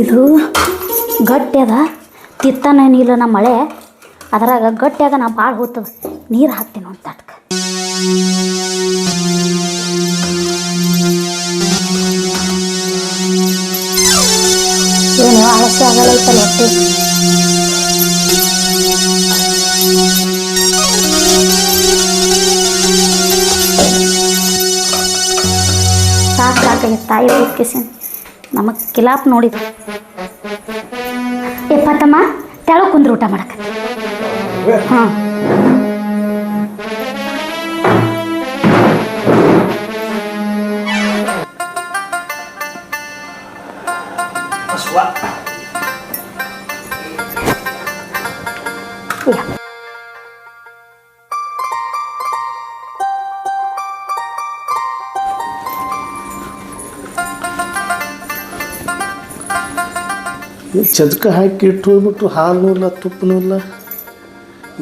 ಇದು ಗಟ್ಟಿಯದ ತಿತ್ತನ ನಮ್ಮ ಮಳೆ. ಅದರಾಗ ಗಟ್ಟಿಯಾಗ ನಾ ಭಾಳ ಹೋಗ್ತದೆ ನೀರು ಹಾಕ್ತೀನಿ ಒಂದು ತಟ್ಕ. ಏನು ಆಲಸ್ಯ ಆಗಲ್ಲ ಐತಲ್ಲ ಸಾಕು ಸಾಕಾಗಿ ತಾಯಿ ಹುಟ್ಟಿಸಿನ್ ನಮಗೆ ಕಿಲಾಪ್ ನೋಡಿದ್ರು. ಕುಂದ್ರು ಊಟ ಮಾಡಕ್ಕೆ. ಹಾಂ. ಚದಕ ಹಾಕಿ ಇಟ್ಟು ಹೋಗ್ಬಿಟ್ಟು ಹಾಲು ಇಲ್ಲ ತುಪ್ಪನೂ ಇಲ್ಲ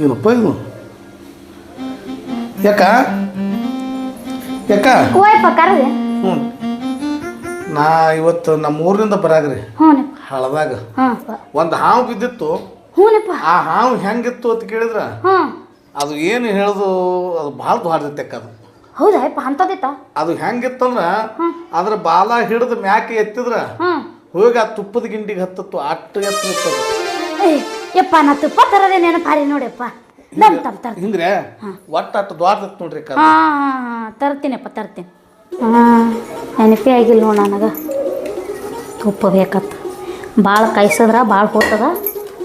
ಏನಪ್ಪ ಇದು ಯಾಕ? ಹ್ಞೂ ನಾ ಇವತ್ತು ನಮ್ಮ ಊರಿನಿಂದ ಬರಾಗ್ರಿ. ಹಳದಾಗ. ಒಂದು ಹಾವು ಬಿದ್ದಿತ್ತು. ಆ ಹಾವು ಹೆಂಗಿತ್ತು ಅಂತ ಕೇಳಿದ್ರ? ಅದು ಏನು ಹೇಳೋದು ಅದು ಭಾಳ ದ್ವಾರದೈತೆ ಅದು. ಹೌದಾ ಅದು ಹೆಂಗಿತ್ತಂದ್ರ ಅದ್ರ ಬಾಲ ಹಿಡಿದು ಮ್ಯಾಕೆ ಎತ್ತಿದ್ರ? ಹೋಗಿ ಆ ತುಪ್ಪದ ಗಿಂಡಿಗೆ ಹತ್ತತ್ತು ಅಟ್ಟು ಎತ್ತ ಅದು ಏಯ್ ಯಪ್ಪ ನಾ ತುಪ್ಪ ತರದೇ ನೆನಪಾರಿ ನೋಡಪ್ಪ. ನಮ್ ತಮ್ ತರ ಹಿಂಗ್ರೆ ಒಟ್ಟು ಅಟ್ಟು ದ್ವಾರದತ್ ನೋಡ್ರಿ ಹಾ ಹಾ ಹಾಂ ತರ್ತೀನಪ್ಪ ತರ್ತೀನಿ. ಹಾಂ ನೆನಪೇ ಆಗಿಲ್ಲ ನೋಡ ನನಗೆ. ತುಪ್ಪ ಬೇಕತ್ತ ಭಾಳ ಕಾಯಿಸಿದ್ರ ಭಾಳ ಹೋಗ್ತದ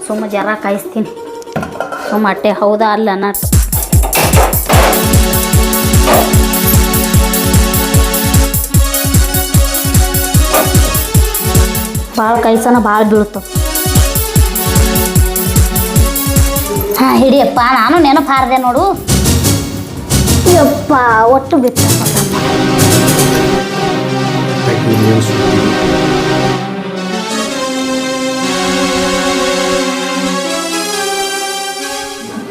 ಸುಮ್ಮ ಜರ ಕಾಯಿಸ್ತೀನಿ. ಸುಮ್ಮ ಅಟ್ಟೆ ಹೌದಾ ಅಲ್ಲ ನಟ್ ಭಾಳ ಕೈಸನ ಭಾಳ ಬೀಳುತ್ತೆ ಹಾಂ ಹಿಡಿಯಪ್ಪ ನಾನು ನೆನಪು ಹಾರದೆ ನೋಡು. ಯಪ್ಪ ಒಟ್ಟು ಬಿತ್ತ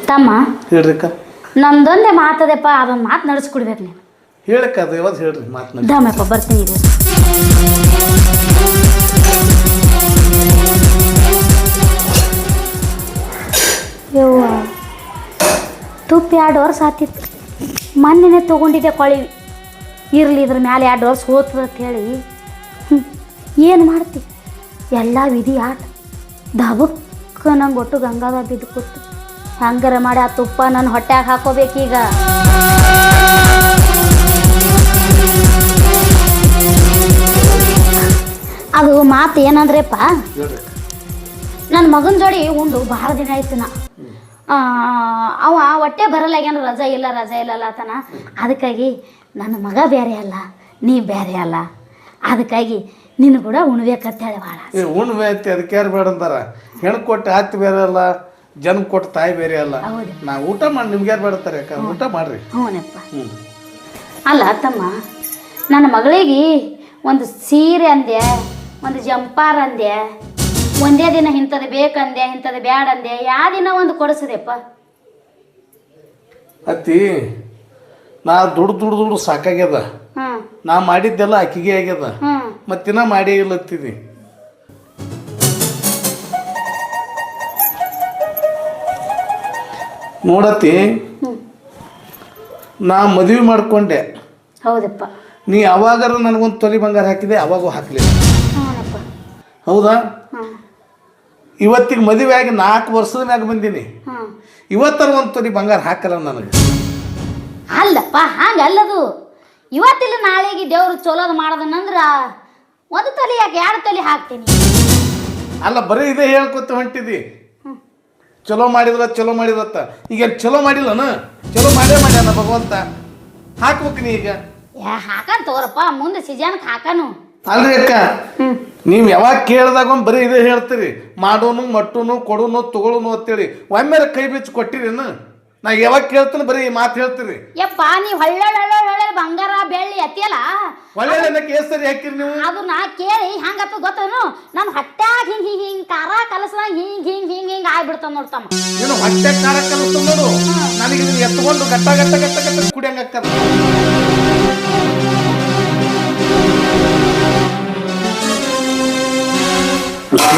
ತಮ್ಮ ಹೇಳ್ರಿಕ್ಕ? ನಂದೊಂದೇ ಮಾತದೆಪ್ಪ ಅದೊಂದು ಮಾತು ನಡೆಸ್ಕೊಡ್ಬೇಕು ನೀನು. ಹೇಳಕ್ಕ ಅದು ಯಾವ್ದು ಹೇಳ್ರಿ ಮಾತು ದಮಪ್ಪ ಬರ್ತೀನಿ. ಇದು ಯವ್ವ. ತುಪ್ಪ ಎರಡು ವರ್ಷ ಆತಿತ್ತು. ಮೊನ್ನೆನೇ ತೊಗೊಂಡಿದ್ದೆ ಕೊಳಿವಿ. ಇರಲಿ, ಇದ್ರ ಮ್ಯಾಲೆ ಎರಡು ವರ್ಷ ಹೋಗ್ತದ ಅಂತ ಹೇಳಿ. ಏನು ಮಾಡ್ತಿ? ಎಲ್ಲ ವಿಧಿ ಆಟ. ದಬಕ್ಕ ನಂಗೆ ಒಟ್ಟು ಗಂಗಾದ ಬಿದ್ದು ಕೂತು. ಹಂಗಾರ ಮಾಡಿ ಆ ತುಪ್ಪ ನನ್ನ ಹೊಟ್ಯಾಗ ಹಾಕೋಬೇಕೀಗ. ಅದು ಮಾತು ಏನಂದ್ರೆಪ್ಪ? ನನ್ನ ಮಗನ ಜೋಡಿ ಉಂಡು ಭಾಳ ದಿನ ಆಯ್ತು ನಾ. ಅವ ಹೊಟ್ಟೆ ಬರಲ್ಲಾಗ್ಯಾನ ರಜಾ ಇಲ್ಲ ರಜಾ ಇಲ್ಲ ಅಲ್ಲತನ ಅದಕ್ಕಾಗಿ ನನ್ನ ಮಗ ಬೇರೆ ಅಲ್ಲ ನೀ ಬೇರೆ ಅಲ್ಲ. ಅದಕ್ಕಾಗಿ ನಿನ್ನ ಕೂಡ ಉಣ್ಬೇಕಂತೇಳಿ ಭಾಳ ಏ ಉಣ್ಮೆ ಐತಿ ಅದಕ್ಕೆ ಯಾರು ಬೇಡ ಅಂತಾರ ಹೆಣ್ಣು ಕೊಟ್ಟು ಬೇರೆ ಅಲ್ಲ ಜನ್ಮ ಕೊಟ್ಟು ತಾಯಿ ಬೇರೆ ಅಲ್ಲ. ಹೌದು. ನಾ ಊಟ ಮಾಡಿ ನಿಮ್ಗೆ ಯಾರು ಬೇಡತ್ತಾರೆ ಊಟ ಮಾಡ್ರಿ. ಹ್ಞೂನಪ್ಪ ಹ್ಞೂ. ಅಲ್ಲ ತಮ್ಮ ನನ್ನ ಮಗಳಿಗೆ ಒಂದು ಸೀರೆ ಅಂದೆ ಒಂದು ಜಂಪಾರ್ ಅಂದೆ ಒಂದೇ ದಿನ ಇಂಥದ್ದು ಬೇಕಂದೆ ಇಂಥದ್ದು ಬ್ಯಾಡ ಅಂದೆ ಯಾವ ದಿನ ಒಂದು ಕೊಡಿಸಿದೆಪ್ಪ? ಅತ್ತಿ ನಾ ದುಡ್ಡು ದುಡ್ಡು ದುಡ್ಡು ಸಾಕಾಗ್ಯದ. ನಾ ಮಾಡಿದ್ದೆಲ್ಲ ಅಕ್ಕಿಗೆ ಆಗ್ಯದ. ಮತ್ತಿನ ಮಾಡೇ ಇಲ್ಲತ್ತಿದಿ ನೋಡತ್ತಿ ನಾ ಮದುವೆ ಮಾಡ್ಕೊಂಡೆ. ಹೌದಪ್ಪ. ನೀ ಅವಾಗಾರ ನನಗೊಂದು ತೊಲಿ ಬಂಗಾರ ಹಾಕಿದೆ ಅವಾಗೂ ಹಾಕಲಿಲ್ಲ. ಹೌದಾ? ಇವತ್ತಿಗೆ ಮದುವೆ ಆಗಿ ನಾಲ್ಕು ವರ್ಷದ ಮ್ಯಾಗ ಬಂದೀನಿ. ಇವತ್ತರ ಒಂದು ತೊಲಿ ಬಂಗಾರ ಹಾಕಲ್ಲ ನನಗೆ. ಅಲ್ಲಪ್ಪ ಹಂಗಲ್ಲದು ಇವತ್ತಿಲ್ಲ ನಾಳೆಗೆ ದೇವ್ರು ಚಲೋದು ಮಾಡೋದನ್ನಂದ್ರ ಒಂದು ತಲೆ ಯಾಕೆ ಎರಡು ತಲೆ ಹಾಕ್ತೀನಿ. ಅಲ್ಲ ಬರೀ ಇದೇ ಹೇಳ್ಕೊತ ಹೊಂಟಿದಿ. ಚಲೋ ಮಾಡಿದ್ರ ಚಲೋ ಮಾಡಿದ್ರತ್ತ ಈಗ ಏನ್ ಚಲೋ ಮಾಡಿಲ್ಲನ? ಚಲೋ ಮಾಡೇ ಮಾಡ್ಯಾನ ಭಗವಂತ. ಹಾಕ್ಬೇಕು ನೀ ಈಗ. ಯಾ ಹಾಕನ್ ತಗೋರಪ್ಪ ಮುಂದೆ ಸೀಜನ್ಗೆ ಹಾಕನು. ಅಲ್ರಿ ಅಕ್ಕ? ನೀವು ಯಾವಾಗ ಕೇಳಿದಾಗ ಒಂದು ಬರೀ ಇದೇ ಹೇಳ್ತೀರಿ. ಮಾಡೋನು ಮಟ್ಟುನು ಕೊಡೋನು ತಗೊಳುನು ಅಂತೇಳಿ. ಒಮ್ಮೆಲೆ ಕೈ ಬಿಚ್ಚು ಕೊಟ್ಟಿರೇನು ನಾ ಯಾವಾಗ ಕೇಳ್ತೀನಿ ಬರೀ ಈ ಮಾತು ಹೇಳ್ತೀರಿ. ಯಪ್ಪ ನೀ ಹಳ್ಳ ಹಳ್ಳ ಬಂಗಾರ ಬೆಳ್ಳಿ ಎತ್ತಿಯಲ್ಲ ಒಳ್ಳೆ ಕೇಸರಿ ಎಷ್ಟು ಸರಿ ಹಾಕಿರಿ ನೀವು? ಅದು ನಾ ಕೇಳಿ ಹೆಂಗತ್ತ ಗೊತ್ತನು? ನನ್ನ ಹೊಟ್ಯಾಗ ಹಿಂಗ್ ಹಿಂಗ್ ಹಿಂಗ್ ಖಾರ ಕಲಸದಾಗ ಹಿಂಗ್ ಹಿಂಗ್ ಹಿಂಗ್ ಹಿಂಗ್ ಆಗ್ಬಿಡ್ತಾವ ನೋಡ್ತಮ್ಮ ನೀನು ಹೊಟ್ಟೆ ಖಾರ ಕಲಿಸ್ತು ನೋಡು. ನನಗೆ ಇದನ್ನ ಎತ್ಕೊಂಡು ಗಟ್ಟ ಗಟ್ಟ ಗಟ್ಟ ಗಟ್ಟ ಕುಡಿಯಂಗ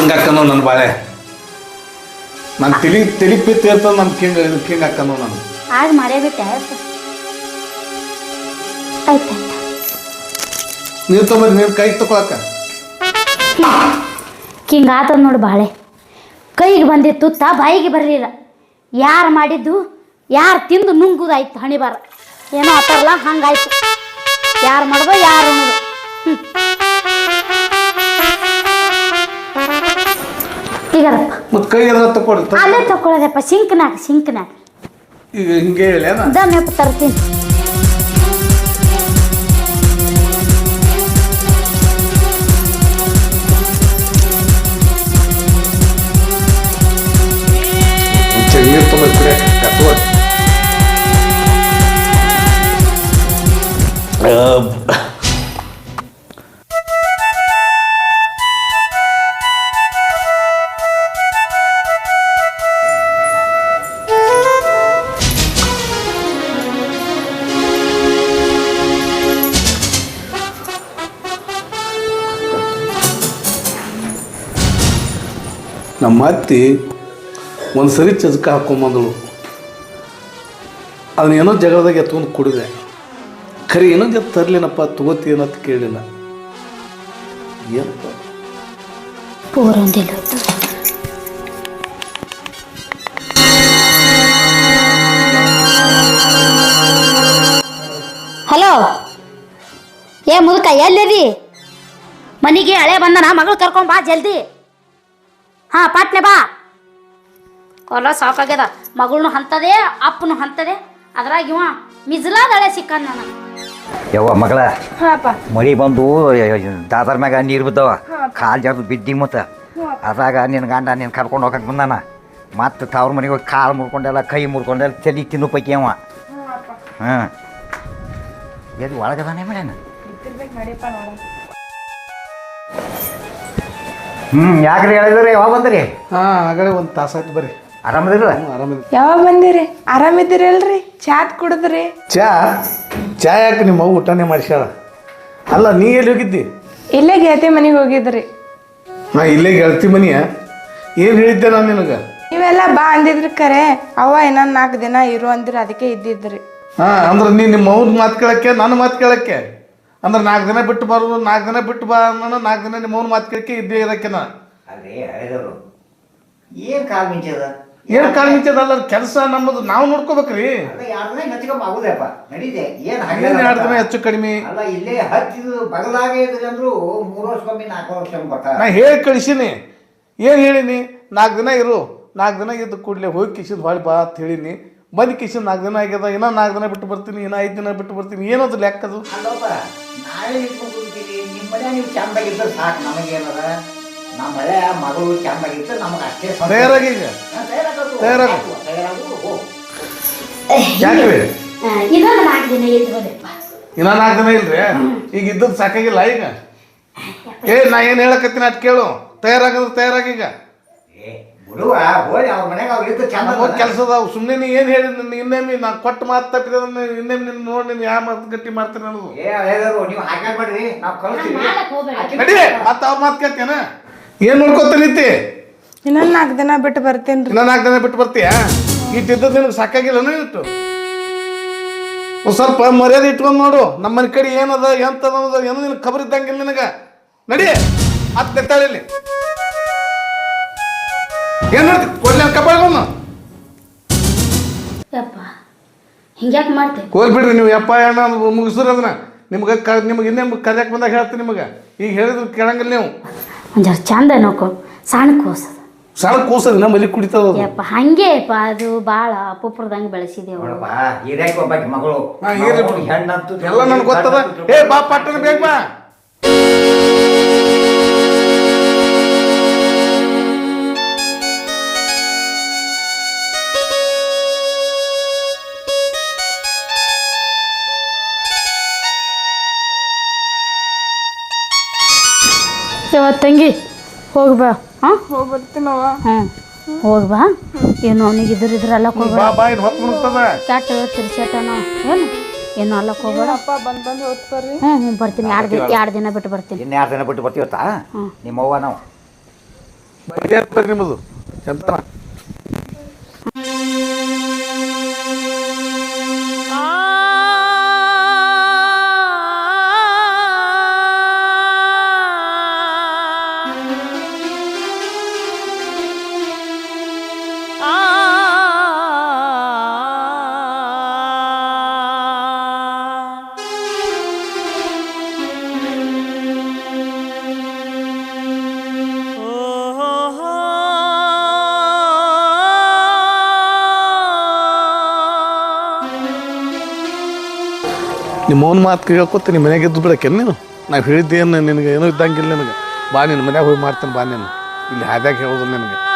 ಕಿಂಗ್ ನನ್ನ ಬಾಳೆ? ನಾನು ತಿಳಿ ತಿಳಿ ಅಂತ ನನ್ನ ಕಿಂಗ್ ಕಿಂಗ್ ಹಾಕನೋ ನಾನು? ಆಗ ಮರೆಯಬಿಟ್ಟೆ ಬಿಟ್ಟೆ ಆಯ್ತು ನೀವು ತೊಗೊಂಬರಿ ನೀವು ಕೈ ತಗೊಳಕ ಕಿಂಗ್ ಆತದ ನೋಡಿ ಬಾಳೆ. ಕೈಗೆ ಬಂದಿತ್ತು ತಾ ಬಾಯಿಗೆ ಬರಲಿಲ್ಲ. ಯಾರು ಮಾಡಿದ್ದು ಯಾರು ತಿಂದು ನುಂಗುದಾಯ್ತು ಹಣಿಬಾರ. ಏನೋ ಆತಾರಲ್ಲ ಹಂಗಾಯ್ತು. ಯಾರು ಮಾಡ್ದೋ ಯಾರು ಉಣ್ಣೋದು ಹ್ಞೂ ಈಗರಪ್ಪ ಮತ್ತು ಕೈ ಎದ್ರ ತಗೊಳ್ರಿ ತ- ಅಲ್ಲೇ ತಗೊಳ್ಳೋದಪ್ಪ ಸಿಂಕ್ನಾಗ ಸಿಂಕ್ನಾಗ ಈಗ ಹಿಂಗೆ ಹೇಳಿ ಅಣ್ಣ. ದಮ್ಮೆಪ್ಪ ತರ್ತೀನಿ. ಮುಂಚೆ ನೀರು ತೊಗೊಂಡು ಕುಡಿಯಕ್ಕೆ ಕತ್ಬೋದು ನಮ್ಮ ಅತ್ತಿ ಒಂದು ಸರಿ ಚಜಕ ಹಾಕೊಂಬಂದಳು ಅದನ್ನ ಏನೋ ಜಗಳದಾಗ ಎತ್ಕೊಂಡು ಕುಡಿದೆ. ಖರೆ ಏನೋ ಜೊತೆ ತರ್ಲಿನಪ್ಪ ತಗೋತೀನಂತ ಕೇಳಿಲ್ಲ. ಏನಪ್ಪ ಹಲೋ? ಏ ಮುದುಕ ಎಲ್ಲಿದಿ ಮನೆಗೆ ಹಳೆ ಬಂದನ, ಮಗಳು ಕರ್ಕೊಂಡ್ ಬಾ ಜಲ್ದಿ. ಹಾ ಪಾಟ್ನೆ ಬಾ. ಕೊಲ ಸಾಕಾಗ್ಯದ. ಮಗಳನು ಹಂತದೆ ಅಪ್ಪನು ಹಂತದೆ. ಅದ್ರಾಗ ಇವ ಮಿಜ್ಲಾದ ಸಿಕ್ಕ ನನಗೆ ಯವ್ವ ಮಗಳ ಹಾಪ ಮಳಿ ಬಂದು ದಾದರ ಮ್ಯಾಗ ನೀರು ಬಿದ್ದವ. ಕಾಲು ಜರ್ದು ಬಿದ್ದಿ ಮತ್ತು. ಅದ್ರಾಗ ನಿನ್ನ ಗಂಡ ನೀನು ಕರ್ಕೊಂಡು ಹೋಗಕ್ಕೆ ಬಂದಾನ. ಮತ್ತೆ ತವ್ರ ಮನೆಗೆ ಹೋಗಿ ಕಾಲು ಮುರ್ಕೊಂಡೆಲ್ಲ ಕೈ ಮುರ್ಕೊಂಡೆಲ್ಲ ತಲೆ ತಿನ್ನು ಪೈಕಿ ಅವ. ಹಾಂ ಎಲ್ಲಿ ಒಳಗದಾನೆ ನೋಡ. ಹ್ಞೂ ಯಾಕ್ರಿ ಹೇಳಿದ್ರಿ? ಯಾವಾಗ ಬಂದ್ರಿ? ಹಾ ಆಗಲೇ ಒಂದು ತಾಸಾಯ್ತು ಬರ್ರಿ. ಆರಾಮದಿರ? ಹ್ಞೂ ಆರಾಮಿದೆ ಯಾವಾಗ ಬಂದಿರಿ? ಆರಾಮಿದ್ದೀರಲ್ರಿ ಚಾತ್ ಕುಡಿದ್ರಿ? ಚಾ? ಚಾ ಯಾಕೆ ನಿಮ್ಮ ಅವ್ವ ಊಟನೇ ಮಾಡಿಸ್ಯಾಳ? ಅಲ್ಲ ನೀ ಎಲ್ಲಿ ಹೋಗಿದ್ದಿ? ಇಲ್ಲೇ ಗೆಳತಿ ಮನೆಗೆ ಹೋಗಿದ್ರಿ. ನಾ ಇಲ್ಲೇ ಗೆಳತಿ ಮನೆಯ? ಏನು ಹೇಳಿದ್ದೆ ನಾನು ನಿನಗೆ? ನೀವೆಲ್ಲ ಬಾ ಅಂದಿದ್ರಿ ಕರೆ. ಅವ್ವ ಇನ್ನೊಂದು ನಾಲ್ಕು ದಿನ ಇರು ಅಂದಿರಿ ಅದಕ್ಕೆ ಇದ್ದಿದ್ರಿ. ಹಾಂ ಅಂದ್ರೆ ನೀ ನಿಮ್ಮ ಅವ್ನ ಮಾತು ಕೇಳಕ್ಕೆ ನನ್ನ ಮಾತು ಕೇಳಕ್ಕೆ? ಅಂದ್ರೆ ನಾಲ್ಕು ದಿನ ಬಿಟ್ಟು ಬರೋದು ನಾಲ್ಕು ದಿನ ಬಿಟ್ಟು ಬಾ ಅನ್ನೋ ನಾಲ್ಕು ದಿನ ನಿಮ್ಮ ಮಾತು ಕೇಳಿಕೆ ಇದ್ದೇ ಇರಕ್ಕೆ ನಾ ಅಲ್ರಿ ಏನು ಕಾಲು ಮಿಂಚದ? ಏನು ಕಾಲ್ ಮಿಂಚದಲ್ಲ ಕೆಲಸ ನಮ್ಮದು ನಾವು ನೋಡ್ಕೋಬೇಕ್ರಿ. ಅಲ್ಲ ಎರಡು ದಿನ ನೆಚ್ಕೊಂಡ್ ಆಗುದಪ್ಪ? ನಡೀತೆ. ಏನು ಏನು ಎರಡು ದಿನ ಹೆಚ್ಚು ಕಡಿಮೆ? ಅಲ್ಲ ಇಲ್ಲೇ ಹಚ್ಚಿದು ಬಗಲಾಗೆ ಇದ್ರಿ ಅಂದ್ರು ಮೂರು ವರ್ಷಕ್ಕೊಮ್ಮೆ ನಾಲ್ಕು ವರ್ಷ ಬರ್ತಾರೆ. ನಾ ಹೇಳಿ ಕಳಿಸೀನಿ. ಏನು ಹೇಳಿನಿ? ನಾಲ್ಕು ದಿನ ಇರು. ನಾಲ್ಕು ದಿನ ಇದ್ದು ಕೂಡಲೇ ಹೋಗಿ ಕಿಸಿದ್ ಹೊಳಿ ಬಾ ಅಂತ ಹೇಳಿನಿ. ಬಂದು ಕಿಸಿದ್ ನಾಲ್ಕು ದಿನ ಆಗ್ಯದ ಇನ್ನೂ ನಾಲ್ಕು ದಿನ ಬಿಟ್ಟು ಬರ್ತೀನಿ ಇನ್ನೂ ಐದು ದಿನ ಬಿಟ್ಟು ಬರ್ತೀನಿ ಏನದು ಲೆಕ್ಕದು ಅಲ್ಲಪ್ಪ ಇಟ್ಕೊಂಡ್ಬಿಡ್ತೀರಿ ನಿಮ್ಮ ಮನೆ ನೀವು ಚಂದಾಗಿದ್ರೆ ಸಾಕು ನಮಗೇನದ ನಮ್ಮ ಮಳೆ ಮಗಳು ಚಂದಾಗಿತ್ತು ನಮಗೆ ಅಷ್ಟೇ. ತಯಾರಾಗಿ. ಯಾಕ್ರಿ ಇನ್ನೊಂದು ನಾಲ್ಕು ದಿನ ಇದ್ದು ಹೋದಪ್ಪ ಇನ್ನೂ ನಾಲ್ಕು ದಿನ ಇಲ್ರಿ? ಈಗ ಇದ್ದದ್ದು ಸಾಕಾಗಿಲ್ಲ ಈಗ? ಏ ನಾ ಏನು ಹೇಳಕತ್ತೀನಿ ಅಟ್ ಕೇಳು. ತಯಾರಾಗದ್ರೆ ತಯಾರಾಗಿ ಈಗ ಏ, ಬಿಡುವ ಹೋಗಿ ಅವ್ರ ಮನೆಗೆ ಅವ್ರು ಇದ್ದು ಚಂದ ಹೋಗಿ ಕೆಲಸದ ಸುಮ್ಮನೆ ನೀ ಏನು ಹೇಳಿ ಇನ್ನೇಮಿ ನಾನು ಕೊಟ್ಟು ಮಾತು ತಪ್ಪಿದ್ರೆ ಇನ್ನೇಮ್ ನಿನ್ನ ನೋಡಿ ನೀನು ಯಾವ ಮಾತು ಗಟ್ಟಿ ಮಾಡ್ತೀನಿ ಅನ್ನೋದು. ಏ ಹೇಳಿದ್ರು ನೀವು ನಾವು ಕಳಿಸ್ತೀವಿ. ನಡಿ ಮತ್ತೆ ಅವ್ರ ಮಾತು ಕೇಳ್ತೇನ. ಏನು ನೋಡ್ಕೊತ ನಿತ್ತಿ? ಇನ್ನೊಂದು ನಾಲ್ಕು ದಿನ ಬಿಟ್ಟು ಬರ್ತೇನೆ ಇನ್ನೊಂದ್ ನಾಲ್ಕು ದಿನ ಬಿಟ್ಟು ಬರ್ತೀಯಾ? ಇಟ್ಟಿದ್ದದ್ದು ನಿನಗೆ ಸಾಕಾಗಿಲ್ಲ ಇಟ್ಟು. ಒಂದು ಸ್ವಲ್ಪ ಮರ್ಯಾದೆ ಇಟ್ಕೊಂಡು ನೋಡು. ನಮ್ಮ ಮನೆ ಕಡೆ ಏನದ ಎಂತದ ಏನು ಏನೋ ನಿನಗೆ ಖಬರ್ ಇದ್ದಂಗಿಲ್ಲ ನಿನಗೆ. ನಡಿ ಹತ್ತು ತಾಳಿಲಿ ಏನು ಕೊಲ್ಲಿ ಕಬ್ಬಾಳ್ಕೊಂಡು ಯಪ್ಪ ಹಿಂಗ್ಯಾಕೆ ಮಾಡ್ತೀವಿ ಕೋಲ್ ಬಿಡ್ರಿ ನೀವು ಯಪ್ಪ ಅಣ್ಣ ಮುಗಿಸ್ರಿ ಅದನ್ನ. ನಿಮ್ಗೆ ಕ ನಿಮ್ಗೆ ಇನ್ನೇ ಕರ್ಯಕ್ಕೆ ಬಂದಾಗ ಹೇಳ್ತೀನಿ ನಿಮಗೆ. ಈಗ ಹೇಳಿದ್ರು ಕೇಳಂಗಿಲ್ಲ ನೀವು. ಒಂದು ಜರ ಚಂದ ನೋಕೋ ಸಣ್ಣ ಕೂಸ. ಸಣ್ಣ ಕೂಸರಿ ನಮ್ಮ ಮಲಿ ಕುಡಿತದ ಹಂಗೆ ಯಪ್ಪ ಹಂಗೇಪ್ಪ ಅದು ಭಾಳ ಅಪುಪ್ರದಂಗೆ ಬೆಳೆಸಿದೇವು ನೋಡಪ್ಪ ಹಿರಿಯಕ್ಕೆ ಒಬ್ಬಾಕಿ ಮಗಳು. ಹಾ, ಇರ್ಲಿ ಬಿಡು. ಹೆಣ್ಣಂತೂ ಎಲ್ಲ ನನಗೆ ಗೊತ್ತದ. ಏ ಬಾ ಪಟ್ಟಣ ಬೇಗ ಬಾ. ತಂಗಿ ಹೋಗಿ ಬಾ. ಹಾಂ? ಹೋಗಿ ಬರ್ತೀನವ್ವ ಹ್ಞೂ ಹೋಗಿ ಬಾ. ಏನು ಅವನಿಗೆ ಇದ್ರ ಇದ್ರ ಅಲ್ಲಕ್ಕೆ ಬಾ ಹೋಗ್ಬೇಡ ಕ್ಯಾಟ್ ಏನು? ಏನು ಅಲ್ಲಕ್ಕೆ ಹೋಗ್ಬೇಡ. ಅಪ್ಪ ಬಂದು ಬಂದು ಹ್ಞೂ ಹ್ಞೂ ಬರ್ತೀನಿ. ಎರಡು ದಿನ ಎರಡು ದಿನ ಬಿಟ್ಟು ಬರ್ತೀನಿ. ಇನ್ನು ಎರಡು ದಿನ ಬಿಟ್ಟು ಬರ್ತೀವತ್ತಾ? ನಿಮ್ಮ ನಿಮ್ಮವ್ವ ನಾವು. ನಿಮ್ಮದು. ಚಂತನ ನಿಮ್ಮ ಅವ್ನ ಮಾತು ಕೇಳ್ಕೊತ ನಿಮ್ಮ ಮನೆಗೆ ಎದ್ದು ಬಿಡಕ್ಕೆ ನೀನು? ನಾವು ಹೇಳಿದ್ದೇನು ನಿನಗೆ, ಏನೂ ಇದ್ದಂಗಿಲ್ಲ ನಿನಗೆ. ಬಾ ನಿನ್ನ ಮನ್ಯಾಗ ಹೋಗಿ ಮಾಡ್ತೇನೆ, ಬಾ ನೀನು. ಇಲ್ಲಿ ಹಾದ್ಯಾಗ ಹೇಳೋದು ನಿನಗೆ.